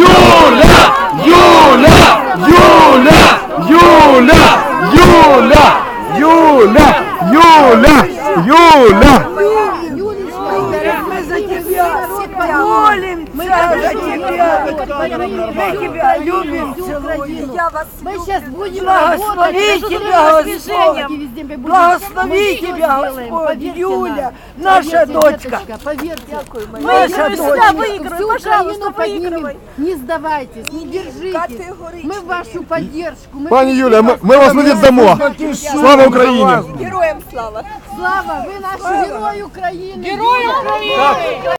Юля! Юля! Юля! Юля! Юля! Юля! Юля! Юля! Юля! Юля, Мы за тебя! Молимся! Мы тебя любим, целуем. Мы сейчас будем Благослови тебя, Господь. Благослови тебя, Господь. Юля, наша дочка. Поверьте, Наша мы дочка. выиграем, всю Украину поднимем. Не сдавайтесь, не держитесь. Мы в вашу поддержку. Мы Пані Юля, ми, ми вас не віддамо. Слава Україні! Слава, ви наші герої України. Герої України!